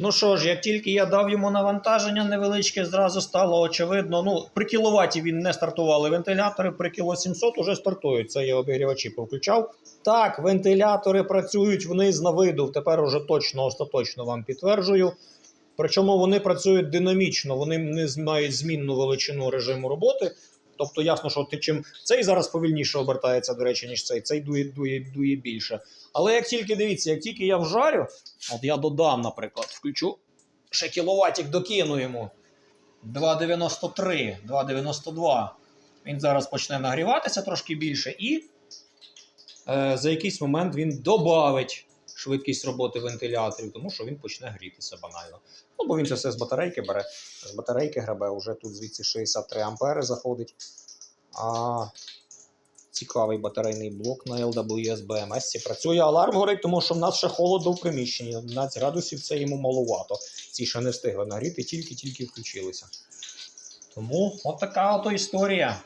Ну що ж, як тільки я дав йому навантаження невеличке, зразу стало очевидно. Ну, при кіловаті він не стартували вентилятори, при кіло 700 уже стартують. Це я обігрівачі повключав. Так, вентилятори працюють вниз на видув. Тепер уже точно, остаточно вам підтверджую. Причому вони працюють динамічно, вони не мають змінну величину режиму роботи. Тобто, ясно, що ти чим цей зараз повільніше обертається, до речі, ніж цей, цей дує, дує, дує більше. Але як тільки дивіться, як тільки я вжарю, от я додам, наприклад, включу ще кіловатик докину йому 2,93, 2,92. Він зараз почне нагріватися трошки більше, і е, за якийсь момент він додавить швидкість роботи вентиляторів, тому що він почне грітися банально. Ну, бо він це все з батарейки бере. З батарейки гребе, вже тут звідси 63 ампери заходить. А цікавий батарейний блок на LWS BMS працює. Аларм горить, тому що в нас ще холодно в приміщенні. 11 градусів це йому маловато. Ці ще не встигли нагріти, тільки-тільки включилися. Тому от така ото історія.